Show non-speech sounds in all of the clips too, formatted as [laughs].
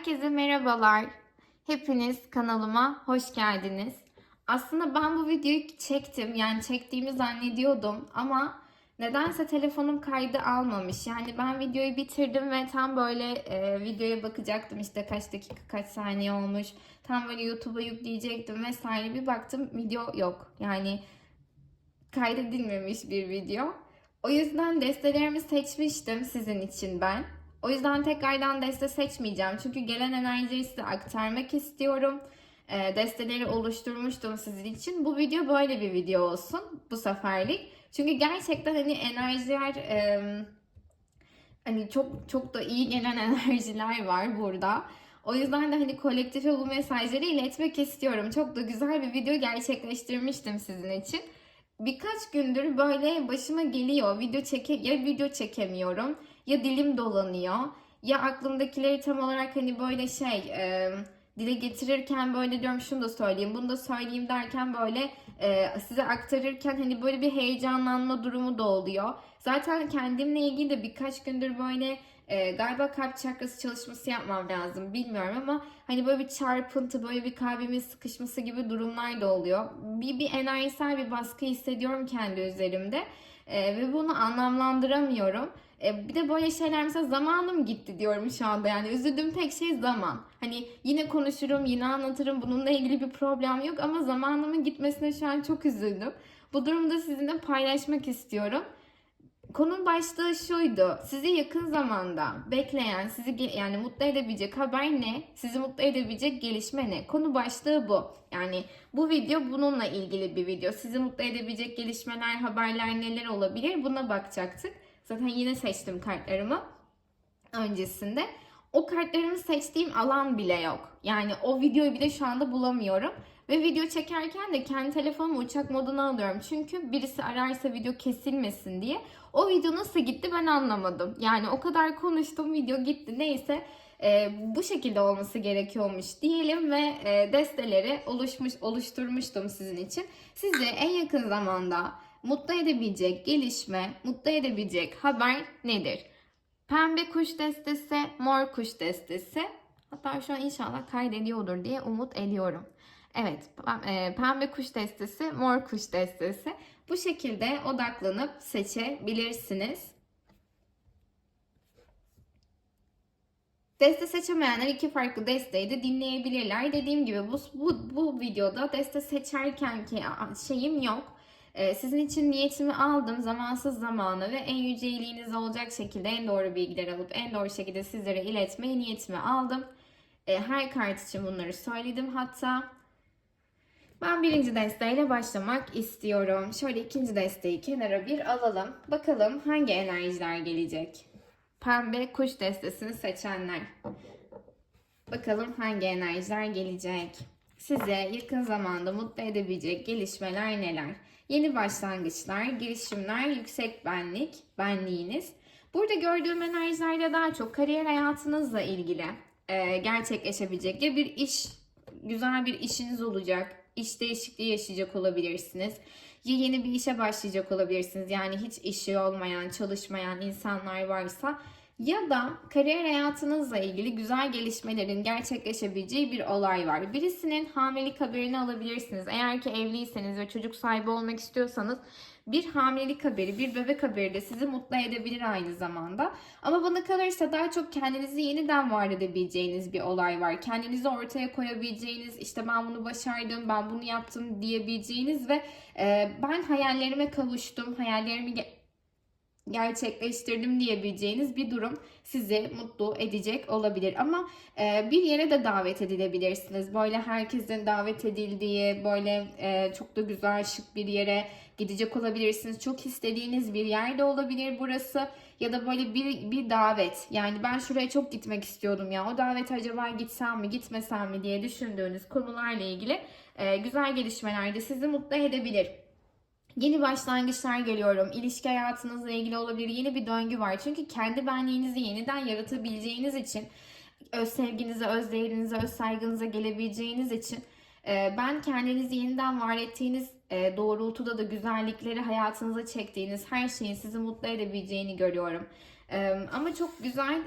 Herkese merhabalar. Hepiniz kanalıma hoş geldiniz. Aslında ben bu videoyu çektim. Yani çektiğimi zannediyordum ama nedense telefonum kaydı almamış. Yani ben videoyu bitirdim ve tam böyle e, videoya bakacaktım. İşte kaç dakika, kaç saniye olmuş. Tam böyle YouTube'a yükleyecektim vesaire. Bir baktım video yok. Yani kaydedilmemiş bir video. O yüzden destelerimi seçmiştim sizin için ben. O yüzden tekrardan deste seçmeyeceğim. Çünkü gelen enerjiyi size aktarmak istiyorum. Ee, desteleri oluşturmuştum sizin için. Bu video böyle bir video olsun bu seferlik. Çünkü gerçekten hani enerjiler e, hani çok çok da iyi gelen [laughs] enerjiler var burada. O yüzden de hani kolektife bu mesajları iletmek istiyorum. Çok da güzel bir video gerçekleştirmiştim sizin için. Birkaç gündür böyle başıma geliyor. Video çeke ya video çekemiyorum ya dilim dolanıyor ya aklımdakileri tam olarak hani böyle şey e, dile getirirken böyle diyorum şunu da söyleyeyim bunu da söyleyeyim derken böyle e, size aktarırken hani böyle bir heyecanlanma durumu da oluyor. Zaten kendimle ilgili de birkaç gündür böyle e, galiba kalp çakrası çalışması yapmam lazım bilmiyorum ama hani böyle bir çarpıntı böyle bir kalbimin sıkışması gibi durumlar da oluyor. Bir, bir enerjisel bir baskı hissediyorum kendi üzerimde e, ve bunu anlamlandıramıyorum. E, bir de böyle şeyler mesela zamanım gitti diyorum şu anda yani üzüldüğüm tek şey zaman. Hani yine konuşurum yine anlatırım bununla ilgili bir problem yok ama zamanımın gitmesine şu an çok üzüldüm. Bu durumda sizinle paylaşmak istiyorum. Konunun başlığı şuydu. Sizi yakın zamanda bekleyen, sizi yani mutlu edebilecek haber ne? Sizi mutlu edebilecek gelişme ne? Konu başlığı bu. Yani bu video bununla ilgili bir video. Sizi mutlu edebilecek gelişmeler, haberler neler olabilir? Buna bakacaktık. Zaten yine seçtim kartlarımı öncesinde. O kartlarımı seçtiğim alan bile yok. Yani o videoyu bile şu anda bulamıyorum. Ve video çekerken de kendi telefonumu uçak moduna alıyorum. Çünkü birisi ararsa video kesilmesin diye. O video nasıl gitti ben anlamadım. Yani o kadar konuştum video gitti. Neyse e, bu şekilde olması gerekiyormuş diyelim ve e, desteleri oluşmuş oluşturmuştum sizin için. Sizi en yakın zamanda mutlu edebilecek gelişme, mutlu edebilecek haber nedir? Pembe kuş destesi, mor kuş destesi. Hatta şu an inşallah kaydediyordur diye umut ediyorum. Evet, e, pembe kuş destesi, mor kuş destesi. Bu şekilde odaklanıp seçebilirsiniz. Deste seçemeyenler iki farklı desteği de dinleyebilirler. Dediğim gibi bu, bu, bu videoda deste seçerken ki şeyim yok. Ee, sizin için niyetimi aldım zamansız zamanı ve en yüce iyiliğiniz olacak şekilde en doğru bilgiler alıp en doğru şekilde sizlere iletmeye niyetimi aldım. Ee, her kart için bunları söyledim hatta. Ben birinci desteğiyle başlamak istiyorum. Şöyle ikinci desteği kenara bir alalım. Bakalım hangi enerjiler gelecek. Pembe kuş destesini seçenler. Bakalım hangi enerjiler gelecek. Size yakın zamanda mutlu edebilecek gelişmeler neler? Yeni başlangıçlar, girişimler, yüksek benlik, benliğiniz. Burada gördüğüm enerjilerde daha çok kariyer hayatınızla ilgili e, gerçekleşebilecek ya bir iş, güzel bir işiniz olacak, iş değişikliği yaşayacak olabilirsiniz. Ya yeni bir işe başlayacak olabilirsiniz. Yani hiç işi olmayan, çalışmayan insanlar varsa ya da kariyer hayatınızla ilgili güzel gelişmelerin gerçekleşebileceği bir olay var. Birisinin hamilelik haberini alabilirsiniz. Eğer ki evliyseniz ve çocuk sahibi olmak istiyorsanız bir hamilelik haberi, bir bebek haberi de sizi mutlu edebilir aynı zamanda. Ama bana kalırsa daha çok kendinizi yeniden var edebileceğiniz bir olay var. Kendinizi ortaya koyabileceğiniz, işte ben bunu başardım, ben bunu yaptım diyebileceğiniz ve e, ben hayallerime kavuştum, hayallerimi gerçekleştirdim diyebileceğiniz bir durum sizi mutlu edecek olabilir. Ama e, bir yere de davet edilebilirsiniz. Böyle herkesin davet edildiği, böyle e, çok da güzel şık bir yere gidecek olabilirsiniz. Çok istediğiniz bir yerde olabilir burası. Ya da böyle bir, bir davet. Yani ben şuraya çok gitmek istiyordum ya. O davet acaba gitsem mi gitmesem mi diye düşündüğünüz konularla ilgili e, güzel gelişmeler de sizi mutlu edebilir. Yeni başlangıçlar geliyorum. İlişki hayatınızla ilgili olabilir. Yeni bir döngü var. Çünkü kendi benliğinizi yeniden yaratabileceğiniz için, öz sevginize, öz değerinize, öz saygınıza gelebileceğiniz için e, ben kendinizi yeniden var ettiğiniz e, doğrultuda da güzellikleri hayatınıza çektiğiniz her şeyin sizi mutlu edebileceğini görüyorum. E, ama çok güzel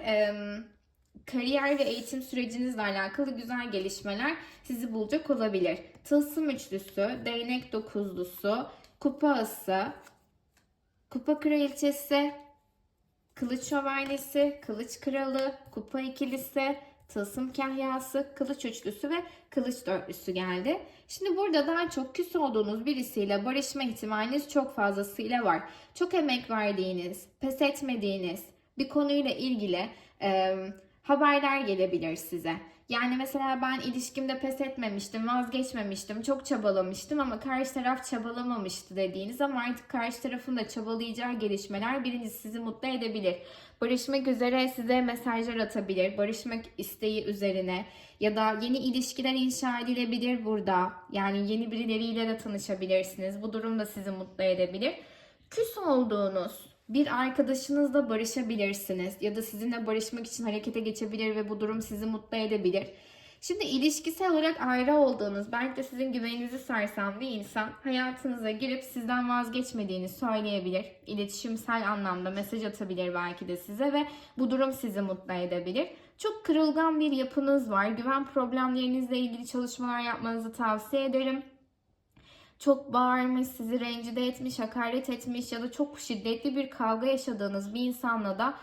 kariyer ve eğitim sürecinizle alakalı güzel gelişmeler sizi bulacak olabilir. Tılsım üçlüsü, değnek dokuzlusu, kupa ası, kupa kraliçesi, kılıç şövalyesi, kılıç kralı, kupa ikilisi, tılsım kahyası, kılıç üçlüsü ve kılıç dörtlüsü geldi. Şimdi burada daha çok küs olduğunuz birisiyle barışma ihtimaliniz çok fazlasıyla var. Çok emek verdiğiniz, pes etmediğiniz bir konuyla ilgili e, haberler gelebilir size. Yani mesela ben ilişkimde pes etmemiştim, vazgeçmemiştim, çok çabalamıştım ama karşı taraf çabalamamıştı dediğiniz ama artık karşı tarafın da çabalayacağı gelişmeler birincisi sizi mutlu edebilir. Barışmak üzere size mesajlar atabilir, barışmak isteği üzerine ya da yeni ilişkiler inşa edilebilir burada. Yani yeni birileriyle de tanışabilirsiniz. Bu durum da sizi mutlu edebilir. Küs olduğunuz bir arkadaşınızla barışabilirsiniz ya da sizinle barışmak için harekete geçebilir ve bu durum sizi mutlu edebilir. Şimdi ilişkisel olarak ayrı olduğunuz, belki de sizin güveninizi sarsan bir insan hayatınıza girip sizden vazgeçmediğini söyleyebilir. İletişimsel anlamda mesaj atabilir belki de size ve bu durum sizi mutlu edebilir. Çok kırılgan bir yapınız var. Güven problemlerinizle ilgili çalışmalar yapmanızı tavsiye ederim çok bağırmış, sizi rencide etmiş, hakaret etmiş ya da çok şiddetli bir kavga yaşadığınız bir insanla da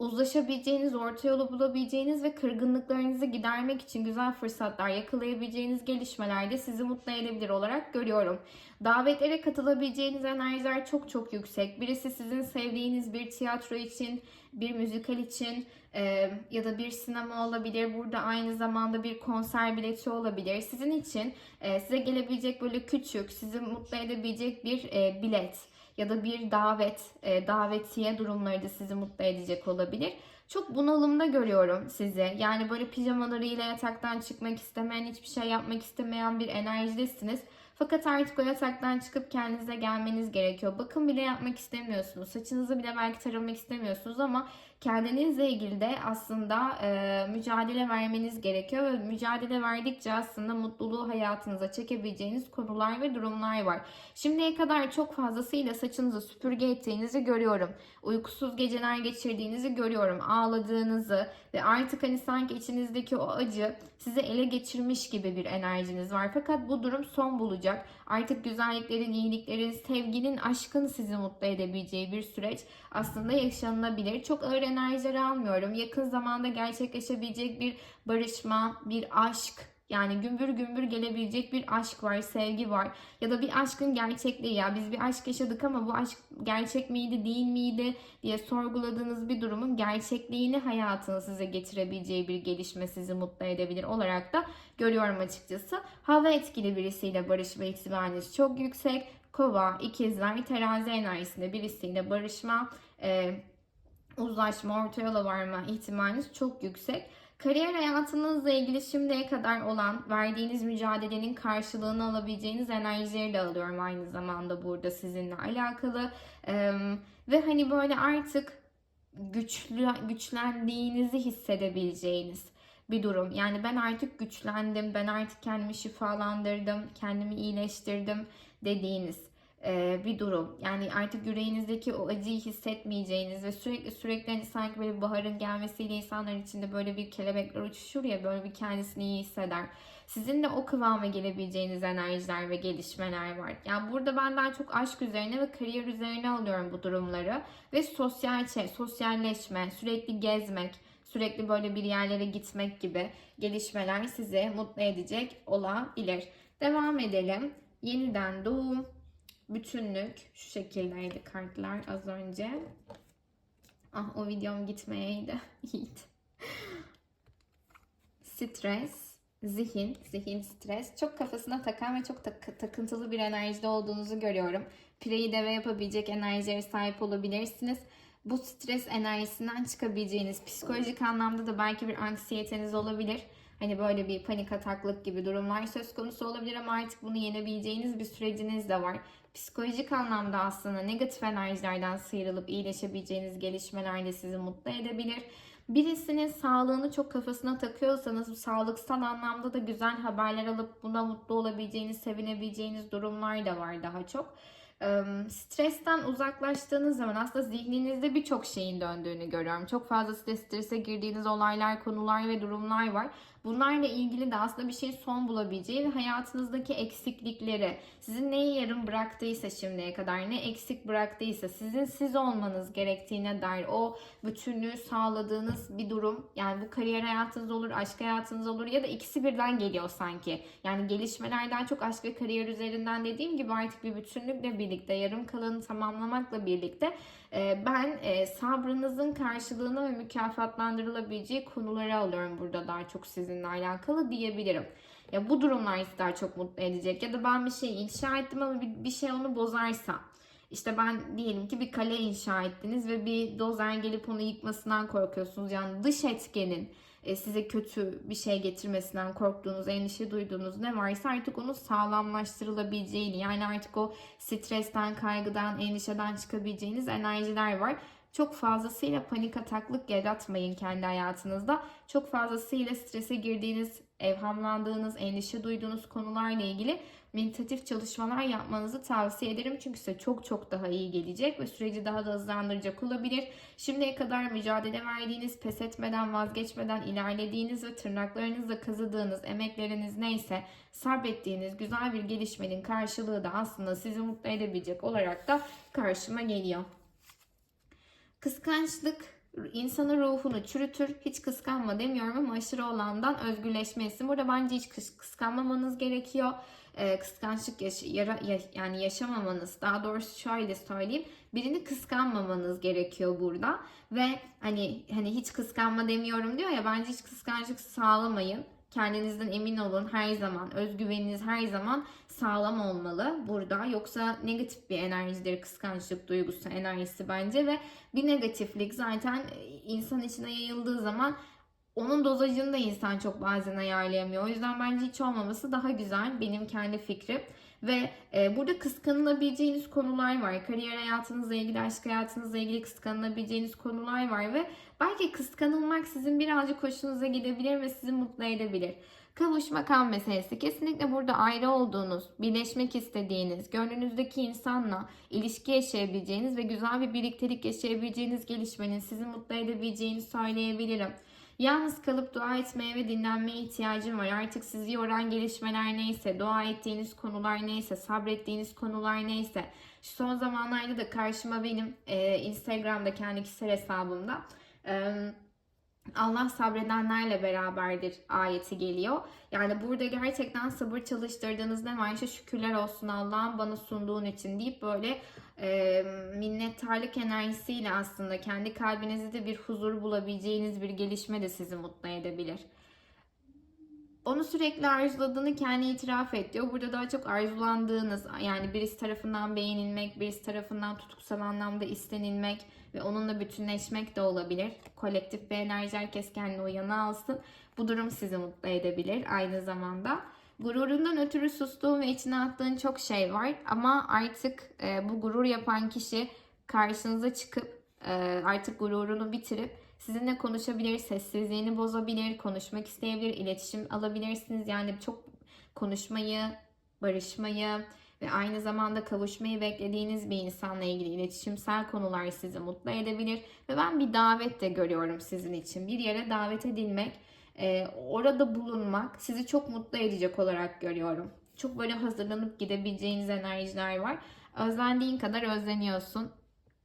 uzlaşabileceğiniz, orta yolu bulabileceğiniz ve kırgınlıklarınızı gidermek için güzel fırsatlar yakalayabileceğiniz gelişmelerde sizi mutlu edebilir olarak görüyorum. Davetlere katılabileceğiniz enerjiler çok çok yüksek. Birisi sizin sevdiğiniz bir tiyatro için, bir müzikal için e, ya da bir sinema olabilir. Burada aynı zamanda bir konser bileti olabilir. Sizin için e, size gelebilecek böyle küçük, sizi mutlu edebilecek bir e, bilet ya da bir davet, e, davetiye durumları da sizi mutlu edecek olabilir. Çok bunalımda görüyorum sizi. Yani böyle pijamalarıyla yataktan çıkmak istemeyen, hiçbir şey yapmak istemeyen bir enerjidesiniz. Fakat artık o yataktan çıkıp kendinize gelmeniz gerekiyor. Bakım bile yapmak istemiyorsunuz. Saçınızı bile belki taramak istemiyorsunuz ama kendinizle ilgili de aslında e, mücadele vermeniz gerekiyor ve mücadele verdikçe aslında mutluluğu hayatınıza çekebileceğiniz konular ve durumlar var. Şimdiye kadar çok fazlasıyla saçınızı süpürge ettiğinizi görüyorum. Uykusuz geceler geçirdiğinizi görüyorum. Ağladığınızı ve artık hani sanki içinizdeki o acı sizi ele geçirmiş gibi bir enerjiniz var. Fakat bu durum son bulacak. Artık güzelliklerin, iyiliklerin, sevginin, aşkın sizi mutlu edebileceği bir süreç aslında yaşanılabilir. Çok ağır enerjileri almıyorum. Yakın zamanda gerçekleşebilecek bir barışma, bir aşk, yani gümbür gümbür gelebilecek bir aşk var, sevgi var. Ya da bir aşkın gerçekliği ya biz bir aşk yaşadık ama bu aşk gerçek miydi, değil miydi diye sorguladığınız bir durumun gerçekliğini hayatına size getirebileceği bir gelişme sizi mutlu edebilir olarak da görüyorum açıkçası. Hava etkili birisiyle barışma ihtimaliniz çok yüksek. Kova, ikizler, terazi enerjisinde birisiyle barışma, e, uzlaşma, orta yola varma ihtimaliniz çok yüksek. Kariyer hayatınızla ilgili şimdiye kadar olan verdiğiniz mücadelenin karşılığını alabileceğiniz enerjileri de alıyorum aynı zamanda burada sizinle alakalı. Ee, ve hani böyle artık güçlü güçlendiğinizi hissedebileceğiniz bir durum. Yani ben artık güçlendim, ben artık kendimi şifalandırdım, kendimi iyileştirdim dediğiniz bir durum. Yani artık yüreğinizdeki o acıyı hissetmeyeceğiniz ve sürekli sürekli hani sanki böyle baharın gelmesiyle insanlar içinde böyle bir kelebekler uçuşur ya böyle bir kendisini iyi hisseder. Sizin de o kıvama gelebileceğiniz enerjiler ve gelişmeler var. Yani burada ben daha çok aşk üzerine ve kariyer üzerine alıyorum bu durumları. Ve sosyal şey, sosyalleşme, sürekli gezmek, sürekli böyle bir yerlere gitmek gibi gelişmeler sizi mutlu edecek olabilir. Devam edelim. Yeniden doğum, bütünlük şu şekildeydi kartlar az önce. Ah o videom gitmeyeydi. [laughs] İyiydi. Stres, zihin, zihin stres. Çok kafasına takan ve çok tak- takıntılı bir enerjide olduğunuzu görüyorum. Pireyi deve yapabilecek enerjiye sahip olabilirsiniz. Bu stres enerjisinden çıkabileceğiniz psikolojik anlamda da belki bir anksiyeteniz olabilir. Hani böyle bir panik ataklık gibi durumlar söz konusu olabilir ama artık bunu yenebileceğiniz bir süreciniz de var. Psikolojik anlamda aslında negatif enerjilerden sıyrılıp iyileşebileceğiniz gelişmeler de sizi mutlu edebilir. Birisinin sağlığını çok kafasına takıyorsanız sağlıksal anlamda da güzel haberler alıp buna mutlu olabileceğiniz, sevinebileceğiniz durumlar da var daha çok. Stresten uzaklaştığınız zaman aslında zihninizde birçok şeyin döndüğünü görüyorum. Çok fazla stres, strese girdiğiniz olaylar, konular ve durumlar var. Bunlarla ilgili de aslında bir şeyin son bulabileceği ve hayatınızdaki eksiklikleri, sizin neyi yarım bıraktıysa şimdiye kadar, ne eksik bıraktıysa, sizin siz olmanız gerektiğine dair o bütünlüğü sağladığınız bir durum. Yani bu kariyer hayatınız olur, aşk hayatınız olur ya da ikisi birden geliyor sanki. Yani gelişmelerden çok aşk ve kariyer üzerinden dediğim gibi artık bir bütünlükle birlikte, yarım kalanı tamamlamakla birlikte ben e, sabrınızın karşılığını ve mükafatlandırılabileceği konuları alıyorum burada daha çok sizinle alakalı diyebilirim. Ya bu durumlar sizi daha çok mutlu edecek ya da ben bir şey inşa ettim ama bir, şey onu bozarsa işte ben diyelim ki bir kale inşa ettiniz ve bir dozer gelip onu yıkmasından korkuyorsunuz. Yani dış etkenin size kötü bir şey getirmesinden korktuğunuz, endişe duyduğunuz ne varsa artık onu sağlamlaştırılabileceğini yani artık o stresten, kaygıdan, endişeden çıkabileceğiniz enerjiler var. Çok fazlasıyla panik ataklık yaratmayın kendi hayatınızda. Çok fazlasıyla strese girdiğiniz, evhamlandığınız, endişe duyduğunuz konularla ilgili meditatif çalışmalar yapmanızı tavsiye ederim. Çünkü size çok çok daha iyi gelecek ve süreci daha da hızlandıracak olabilir. Şimdiye kadar mücadele verdiğiniz, pes etmeden, vazgeçmeden ilerlediğiniz ve tırnaklarınızla kazıdığınız emekleriniz neyse sabrettiğiniz güzel bir gelişmenin karşılığı da aslında sizi mutlu edebilecek olarak da karşıma geliyor. Kıskançlık insanın ruhunu çürütür. Hiç kıskanma demiyorum ama aşırı olandan özgürleşmesi. Burada bence hiç kıs- kıskanmamanız gerekiyor. Ee, kıskançlık yaş- yara- ya- yani yaşamamanız. Daha doğrusu şöyle söyleyeyim. Birini kıskanmamanız gerekiyor burada. Ve hani hani hiç kıskanma demiyorum diyor ya bence hiç kıskançlık sağlamayın. Kendinizden emin olun her zaman. Özgüveniniz her zaman sağlam olmalı burada. Yoksa negatif bir enerjidir kıskançlık duygusu enerjisi bence ve bir negatiflik zaten insan içine yayıldığı zaman onun dozajını da insan çok bazen ayarlayamıyor. O yüzden bence hiç olmaması daha güzel benim kendi fikrim. Ve e, burada kıskanılabileceğiniz konular var. Kariyer hayatınızla ilgili, aşk hayatınızla ilgili kıskanılabileceğiniz konular var ve belki kıskanılmak sizin birazcık hoşunuza gidebilir ve sizi mutlu edebilir. Kavuşma kan meselesi. Kesinlikle burada ayrı olduğunuz, birleşmek istediğiniz, gönlünüzdeki insanla ilişki yaşayabileceğiniz ve güzel bir birliktelik yaşayabileceğiniz gelişmenin sizi mutlu edebileceğini söyleyebilirim. Yalnız kalıp dua etmeye ve dinlenmeye ihtiyacım var. Artık sizi yoran gelişmeler neyse, dua ettiğiniz konular neyse, sabrettiğiniz konular neyse. Şu son zamanlarda da karşıma benim e, Instagram'da kendi kişisel hesabımda e, Allah sabredenlerle beraberdir ayeti geliyor. Yani burada gerçekten sabır çalıştırdığınız ne varsa şükürler olsun Allah'ım bana sunduğun için deyip böyle e, minnettarlık enerjisiyle aslında kendi kalbinizde bir huzur bulabileceğiniz bir gelişme de sizi mutlu edebilir. Onu sürekli arzuladığını kendi itiraf ediyor. Burada daha çok arzulandığınız yani birisi tarafından beğenilmek, birisi tarafından tutuksal anlamda istenilmek ve onunla bütünleşmek de olabilir. Kolektif bir enerji herkes kendine uyanı alsın. Bu durum sizi mutlu edebilir aynı zamanda. Gururundan ötürü sustuğun ve içine attığın çok şey var ama artık e, bu gurur yapan kişi karşınıza çıkıp e, artık gururunu bitirip sizinle konuşabilir, sessizliğini bozabilir, konuşmak isteyebilir, iletişim alabilirsiniz. Yani çok konuşmayı, barışmayı ve aynı zamanda kavuşmayı beklediğiniz bir insanla ilgili iletişimsel konular sizi mutlu edebilir. Ve ben bir davet de görüyorum sizin için. Bir yere davet edilmek, e, orada bulunmak sizi çok mutlu edecek olarak görüyorum. Çok böyle hazırlanıp gidebileceğiniz enerjiler var. Özlendiğin kadar özleniyorsun.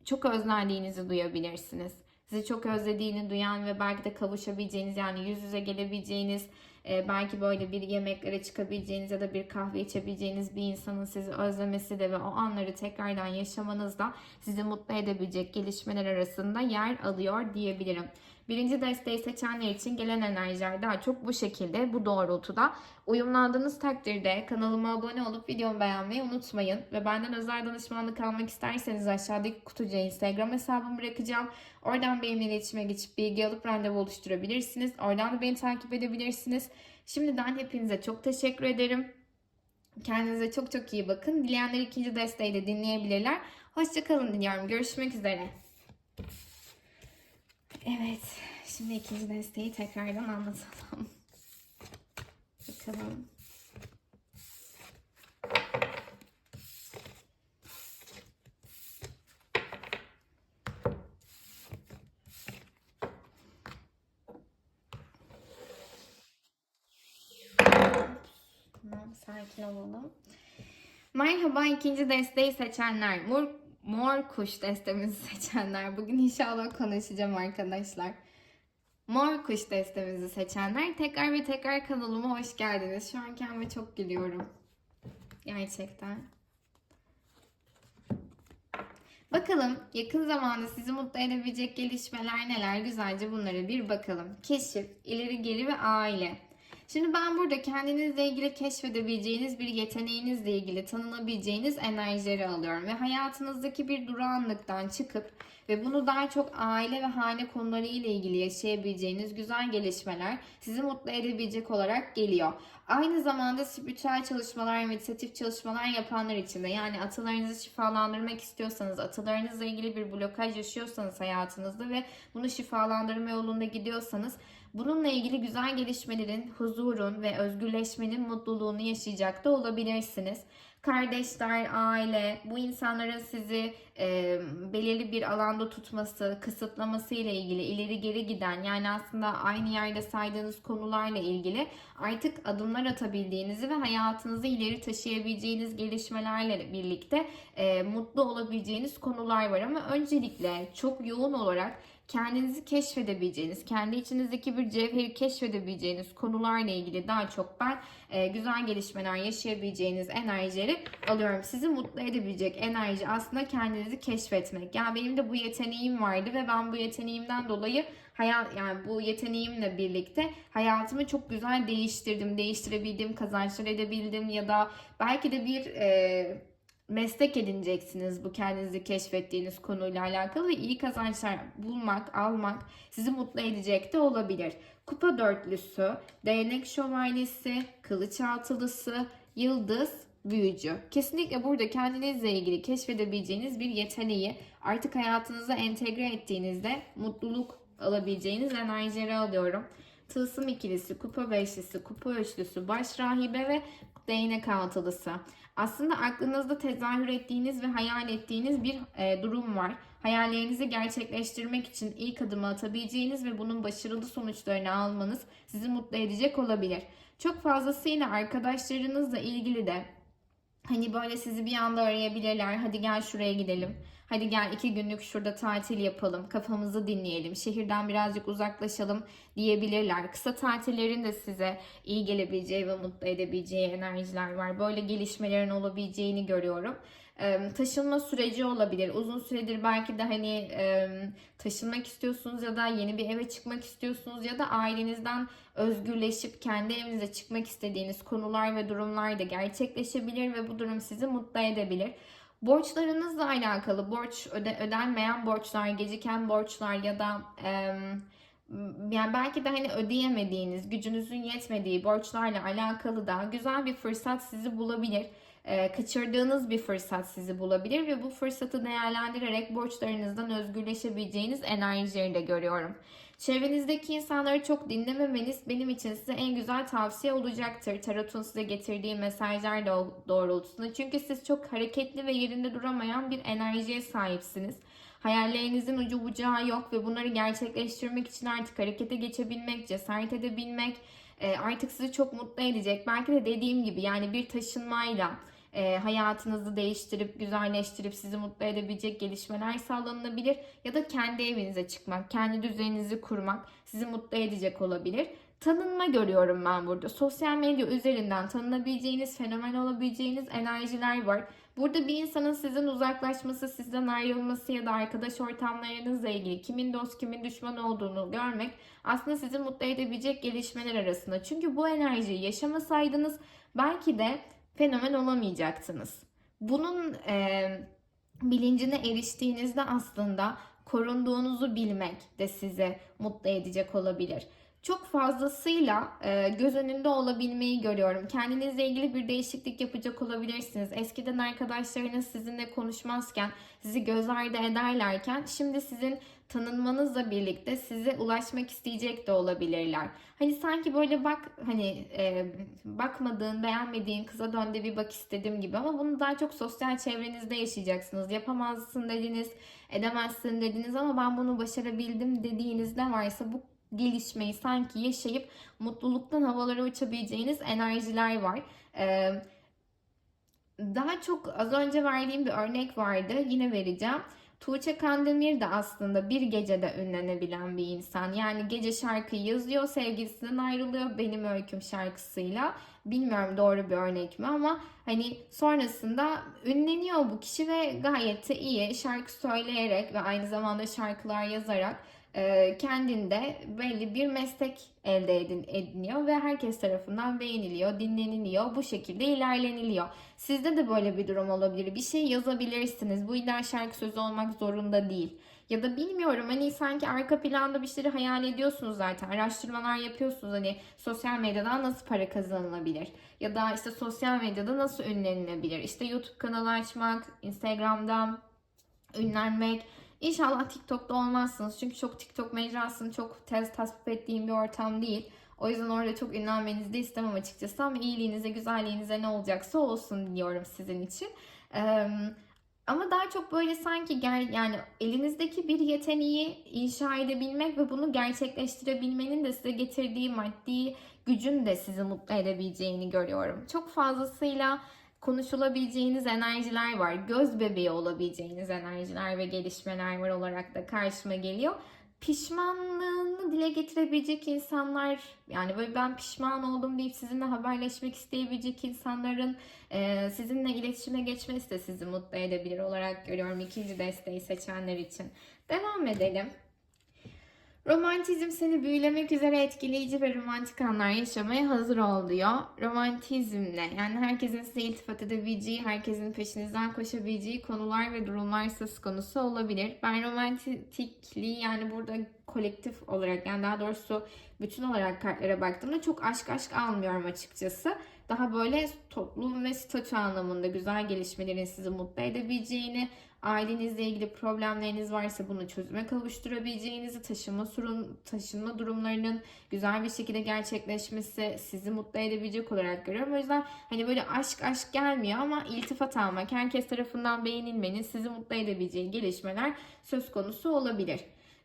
Çok özlendiğinizi duyabilirsiniz. Sizi çok özlediğini duyan ve belki de kavuşabileceğiniz yani yüz yüze gelebileceğiniz e, belki böyle bir yemeklere çıkabileceğiniz ya da bir kahve içebileceğiniz bir insanın sizi özlemesi de ve o anları tekrardan yaşamanız da sizi mutlu edebilecek gelişmeler arasında yer alıyor diyebilirim. Birinci desteği seçenler için gelen enerjiler daha çok bu şekilde, bu doğrultuda. Uyumlandığınız takdirde kanalıma abone olup videomu beğenmeyi unutmayın. Ve benden özel danışmanlık almak isterseniz aşağıdaki kutucuğa Instagram hesabımı bırakacağım. Oradan benimle iletişime geçip bilgi alıp randevu oluşturabilirsiniz. Oradan da beni takip edebilirsiniz. Şimdiden hepinize çok teşekkür ederim. Kendinize çok çok iyi bakın. Dileyenler ikinci desteği de dinleyebilirler. Hoşçakalın diliyorum. Görüşmek üzere. Evet. Şimdi ikinci desteği tekrardan anlatalım. Bakalım. Tamam, sakin olalım. Merhaba ikinci desteği seçenler. Mur mor kuş destemizi [laughs] seçenler. Bugün inşallah konuşacağım arkadaşlar. Mor kuş destemizi seçenler. Tekrar ve tekrar kanalıma hoş geldiniz. Şu an kendime çok gülüyorum. Gerçekten. Bakalım yakın zamanda sizi mutlu edebilecek gelişmeler neler? Güzelce bunlara bir bakalım. Keşif, ileri geri ve aile. Şimdi ben burada kendinizle ilgili keşfedebileceğiniz bir yeteneğinizle ilgili tanınabileceğiniz enerjileri alıyorum. Ve hayatınızdaki bir durağanlıktan çıkıp ve bunu daha çok aile ve hane konuları ile ilgili yaşayabileceğiniz güzel gelişmeler sizi mutlu edebilecek olarak geliyor. Aynı zamanda spiritüel çalışmalar, meditatif çalışmalar yapanlar için de yani atalarınızı şifalandırmak istiyorsanız, atalarınızla ilgili bir blokaj yaşıyorsanız hayatınızda ve bunu şifalandırma yolunda gidiyorsanız bununla ilgili güzel gelişmelerin, huzurun ve özgürleşmenin mutluluğunu yaşayacak da olabilirsiniz. Kardeşler, aile, bu insanların sizi e, belirli bir alanda tutması, kısıtlaması ile ilgili ileri geri giden yani aslında aynı yerde saydığınız konularla ilgili artık adımlar atabildiğinizi ve hayatınızı ileri taşıyabileceğiniz gelişmelerle birlikte e, mutlu olabileceğiniz konular var ama öncelikle çok yoğun olarak kendinizi keşfedebileceğiniz, kendi içinizdeki bir cevheri keşfedebileceğiniz konularla ilgili daha çok ben e, güzel gelişmeler yaşayabileceğiniz enerjileri alıyorum. Sizi mutlu edebilecek enerji aslında kendinizi keşfetmek. Yani benim de bu yeteneğim vardı ve ben bu yeteneğimden dolayı hayat yani bu yeteneğimle birlikte hayatımı çok güzel değiştirdim, değiştirebildim, kazançlar edebildim ya da belki de bir e, meslek edineceksiniz bu kendinizi keşfettiğiniz konuyla alakalı ve iyi kazançlar bulmak, almak sizi mutlu edecek de olabilir. Kupa dörtlüsü, değnek şövalyesi, kılıç altılısı, yıldız, büyücü. Kesinlikle burada kendinizle ilgili keşfedebileceğiniz bir yeteneği artık hayatınıza entegre ettiğinizde mutluluk alabileceğiniz enerjileri alıyorum. Tılsım ikilisi, kupa beşlisi, kupa üçlüsü, baş rahibe ve değnek altılısı. Aslında aklınızda tezahür ettiğiniz ve hayal ettiğiniz bir e, durum var. Hayallerinizi gerçekleştirmek için ilk adımı atabileceğiniz ve bunun başarılı sonuçlarını almanız sizi mutlu edecek olabilir. Çok fazlasıyla arkadaşlarınızla ilgili de Hani böyle sizi bir anda arayabilirler. Hadi gel şuraya gidelim. Hadi gel iki günlük şurada tatil yapalım. Kafamızı dinleyelim. Şehirden birazcık uzaklaşalım diyebilirler. Kısa tatillerin de size iyi gelebileceği ve mutlu edebileceği enerjiler var. Böyle gelişmelerin olabileceğini görüyorum. Taşınma süreci olabilir. Uzun süredir belki de hani taşınmak istiyorsunuz ya da yeni bir eve çıkmak istiyorsunuz ya da ailenizden özgürleşip kendi evinize çıkmak istediğiniz konular ve durumlar da gerçekleşebilir ve bu durum sizi mutlu edebilir. Borçlarınızla alakalı borç öde, ödenmeyen borçlar, geciken borçlar ya da e, yani belki de hani ödeyemediğiniz, gücünüzün yetmediği borçlarla alakalı da güzel bir fırsat sizi bulabilir. E, kaçırdığınız bir fırsat sizi bulabilir ve bu fırsatı değerlendirerek borçlarınızdan özgürleşebileceğiniz enerjileri de görüyorum. Çevrenizdeki insanları çok dinlememeniz benim için size en güzel tavsiye olacaktır. Tarot'un size getirdiği mesajlar doğrultusunda. Çünkü siz çok hareketli ve yerinde duramayan bir enerjiye sahipsiniz. Hayallerinizin ucu bucağı yok ve bunları gerçekleştirmek için artık harekete geçebilmek, cesaret edebilmek artık sizi çok mutlu edecek. Belki de dediğim gibi yani bir taşınmayla e, hayatınızı değiştirip güzelleştirip sizi mutlu edebilecek gelişmeler sağlanabilir ya da kendi evinize çıkmak, kendi düzeninizi kurmak sizi mutlu edecek olabilir. Tanınma görüyorum ben burada. Sosyal medya üzerinden tanınabileceğiniz, fenomen olabileceğiniz enerjiler var. Burada bir insanın sizden uzaklaşması, sizden ayrılması ya da arkadaş ortamlarınızla ilgili kimin dost, kimin düşman olduğunu görmek aslında sizi mutlu edebilecek gelişmeler arasında. Çünkü bu enerjiyi yaşamasaydınız belki de fenomen olamayacaksınız. Bunun e, bilincine eriştiğinizde aslında korunduğunuzu bilmek de sizi mutlu edecek olabilir. Çok fazlasıyla e, göz önünde olabilmeyi görüyorum. Kendinizle ilgili bir değişiklik yapacak olabilirsiniz. Eskiden arkadaşlarınız sizinle konuşmazken, sizi göz ardı ederlerken şimdi sizin tanınmanızla birlikte size ulaşmak isteyecek de olabilirler. Hani sanki böyle bak hani e, bakmadığın, beğenmediğin kıza döndü bir bak istedim gibi ama bunu daha çok sosyal çevrenizde yaşayacaksınız. Yapamazsın dediniz, edemezsin dediniz ama ben bunu başarabildim dediğiniz ne varsa bu gelişmeyi sanki yaşayıp mutluluktan havalara uçabileceğiniz enerjiler var. Ee, daha çok az önce verdiğim bir örnek vardı. Yine vereceğim. Tuğçe Kandemir de aslında bir gecede ünlenebilen bir insan. Yani gece şarkıyı yazıyor, sevgilisinden ayrılıyor benim öyküm şarkısıyla. Bilmiyorum doğru bir örnek mi ama hani sonrasında ünleniyor bu kişi ve gayet de iyi şarkı söyleyerek ve aynı zamanda şarkılar yazarak kendinde belli bir meslek elde edin, ediniyor ve herkes tarafından beğeniliyor, dinleniliyor. Bu şekilde ilerleniliyor. Sizde de böyle bir durum olabilir. Bir şey yazabilirsiniz. Bu illa şarkı sözü olmak zorunda değil. Ya da bilmiyorum hani sanki arka planda bir şeyleri hayal ediyorsunuz zaten. Araştırmalar yapıyorsunuz hani sosyal medyadan nasıl para kazanılabilir? Ya da işte sosyal medyada nasıl ünlenilebilir? İşte YouTube kanalı açmak, Instagram'dan ünlenmek. İnşallah TikTok'ta olmazsınız. Çünkü çok TikTok mecrasını çok tez tasvip ettiğim bir ortam değil. O yüzden orada çok ünlenmenizi de istemem açıkçası ama iyiliğinize, güzelliğinize ne olacaksa olsun diyorum sizin için. Ee, ama daha çok böyle sanki gel yani elinizdeki bir yeteneği inşa edebilmek ve bunu gerçekleştirebilmenin de size getirdiği maddi gücün de sizi mutlu edebileceğini görüyorum. Çok fazlasıyla konuşulabileceğiniz enerjiler var. Göz bebeği olabileceğiniz enerjiler ve gelişmeler var olarak da karşıma geliyor. Pişmanlığını dile getirebilecek insanlar yani böyle ben pişman oldum deyip sizinle haberleşmek isteyebilecek insanların e, sizinle iletişime geçmesi de sizi mutlu edebilir olarak görüyorum ikinci desteği seçenler için. Devam edelim. Romantizm seni büyülemek üzere etkileyici ve romantik anlar yaşamaya hazır ol diyor. Romantizmle yani herkesin size iltifat edebileceği, herkesin peşinizden koşabileceği konular ve durumlar söz konusu olabilir. Ben romantikliği yani burada kolektif olarak yani daha doğrusu bütün olarak kartlara baktığımda çok aşk aşk almıyorum açıkçası. Daha böyle toplum ve statü anlamında güzel gelişmelerin sizi mutlu edebileceğini, ailenizle ilgili problemleriniz varsa bunu çözüme kavuşturabileceğinizi, taşınma, sorun, taşınma durumlarının güzel bir şekilde gerçekleşmesi sizi mutlu edebilecek olarak görüyorum. O yüzden hani böyle aşk aşk gelmiyor ama iltifat almak, herkes tarafından beğenilmenin sizi mutlu edebileceği gelişmeler söz konusu olabilir.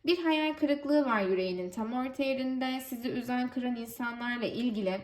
Bir hayal kırıklığı var yüreğinin tam orta yerinde. Sizi üzen kıran insanlarla ilgili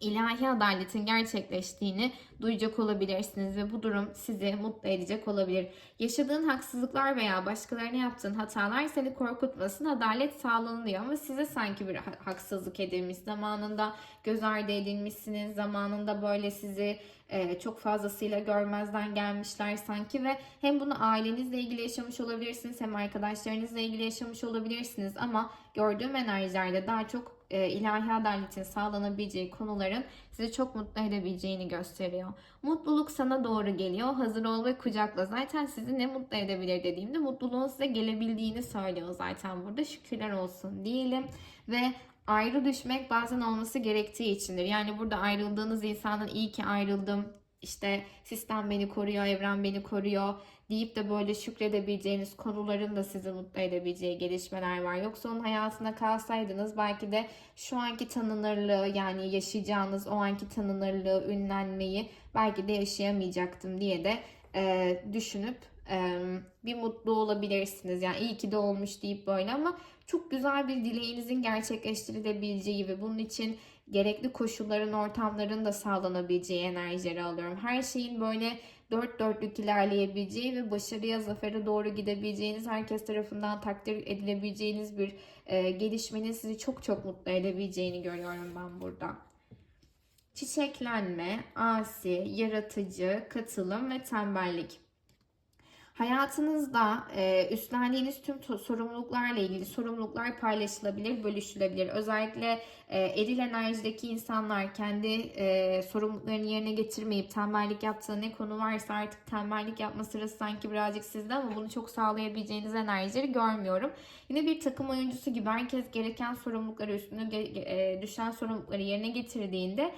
ilahi adaletin gerçekleştiğini duyacak olabilirsiniz ve bu durum sizi mutlu edecek olabilir. Yaşadığın haksızlıklar veya başkalarına yaptığın hatalar seni korkutmasın. Adalet sağlanıyor ama size sanki bir haksızlık edilmiş. Zamanında göz ardı edilmişsiniz. Zamanında böyle sizi e, çok fazlasıyla görmezden gelmişler sanki ve hem bunu ailenizle ilgili yaşamış olabilirsiniz hem arkadaşlarınızla ilgili yaşamış olabilirsiniz ama gördüğüm enerjilerde daha çok e, ilahi adaletin sağlanabileceği konuların sizi çok mutlu edebileceğini gösteriyor. Mutluluk sana doğru geliyor. Hazır ol ve kucakla. Zaten sizi ne mutlu edebilir dediğimde mutluluğun size gelebildiğini söylüyor zaten burada. Şükürler olsun diyelim. Ve ayrı düşmek bazen olması gerektiği içindir. Yani burada ayrıldığınız insandan iyi ki ayrıldım. İşte sistem beni koruyor, evren beni koruyor deyip de böyle şükredebileceğiniz konuların da sizi mutlu edebileceği gelişmeler var. Yoksa onun hayatında kalsaydınız belki de şu anki tanınırlığı yani yaşayacağınız o anki tanınırlığı, ünlenmeyi belki de yaşayamayacaktım diye de e, düşünüp e, bir mutlu olabilirsiniz. Yani iyi ki de olmuş deyip böyle ama çok güzel bir dileğinizin gerçekleştirilebileceği ve bunun için gerekli koşulların, ortamların da sağlanabileceği enerjileri alıyorum. Her şeyin böyle dört dörtlük ilerleyebileceği ve başarıya, zafere doğru gidebileceğiniz, herkes tarafından takdir edilebileceğiniz bir e, gelişmenin sizi çok çok mutlu edebileceğini görüyorum ben burada. Çiçeklenme, asi, yaratıcı, katılım ve tembellik. Hayatınızda e, üstlendiğiniz tüm sorumluluklarla ilgili sorumluluklar paylaşılabilir, bölüşülebilir. Özellikle e, eril enerjideki insanlar kendi e, sorumluluklarını yerine getirmeyip tembellik yaptığı ne konu varsa artık tembellik yapma sırası sanki birazcık sizde ama bunu çok sağlayabileceğiniz enerjileri görmüyorum. Yine bir takım oyuncusu gibi herkes gereken sorumlulukları üstüne e, düşen sorumlulukları yerine getirdiğinde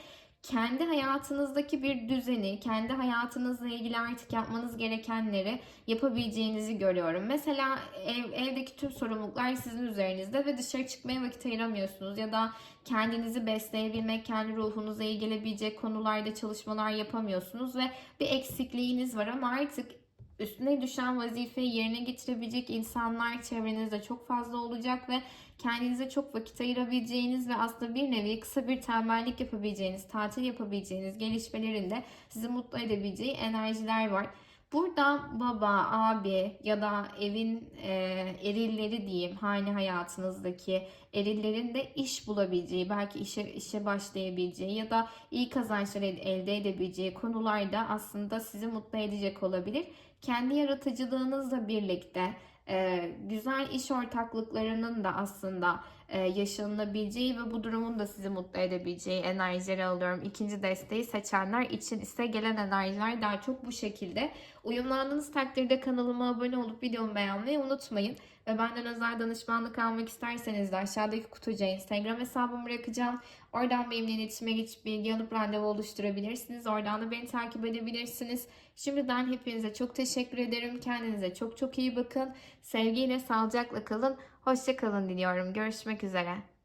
kendi hayatınızdaki bir düzeni, kendi hayatınızla ilgili artık yapmanız gerekenleri yapabileceğinizi görüyorum. Mesela ev, evdeki tüm sorumluluklar sizin üzerinizde ve dışarı çıkmaya vakit ayıramıyorsunuz ya da kendinizi besleyebilmek, kendi ruhunuza iyi gelebilecek konularda çalışmalar yapamıyorsunuz ve bir eksikliğiniz var ama artık üstüne düşen vazifeyi yerine getirebilecek insanlar çevrenizde çok fazla olacak ve kendinize çok vakit ayırabileceğiniz ve aslında bir nevi kısa bir tembellik yapabileceğiniz, tatil yapabileceğiniz gelişmelerin de sizi mutlu edebileceği enerjiler var. Burada baba, abi ya da evin e, erilleri diyeyim, hane hayatınızdaki erillerin de iş bulabileceği, belki işe işe başlayabileceği ya da iyi kazançlar el- elde edebileceği konularda aslında sizi mutlu edecek olabilir. Kendi yaratıcılığınızla birlikte e, güzel iş ortaklıklarının da aslında e, yaşanılabileceği ve bu durumun da sizi mutlu edebileceği enerjileri alıyorum. İkinci desteği seçenler için ise gelen enerjiler daha çok bu şekilde. Uyumlandığınız takdirde kanalıma abone olup videomu beğenmeyi unutmayın. Ve benden özel danışmanlık almak isterseniz de aşağıdaki kutucuğa Instagram hesabımı bırakacağım. Oradan benimle iletişime geçip bilgi alıp randevu oluşturabilirsiniz. Oradan da beni takip edebilirsiniz. Şimdiden hepinize çok teşekkür ederim. Kendinize çok çok iyi bakın. Sevgiyle, sağlıcakla kalın. Hoşça kalın diliyorum. Görüşmek üzere.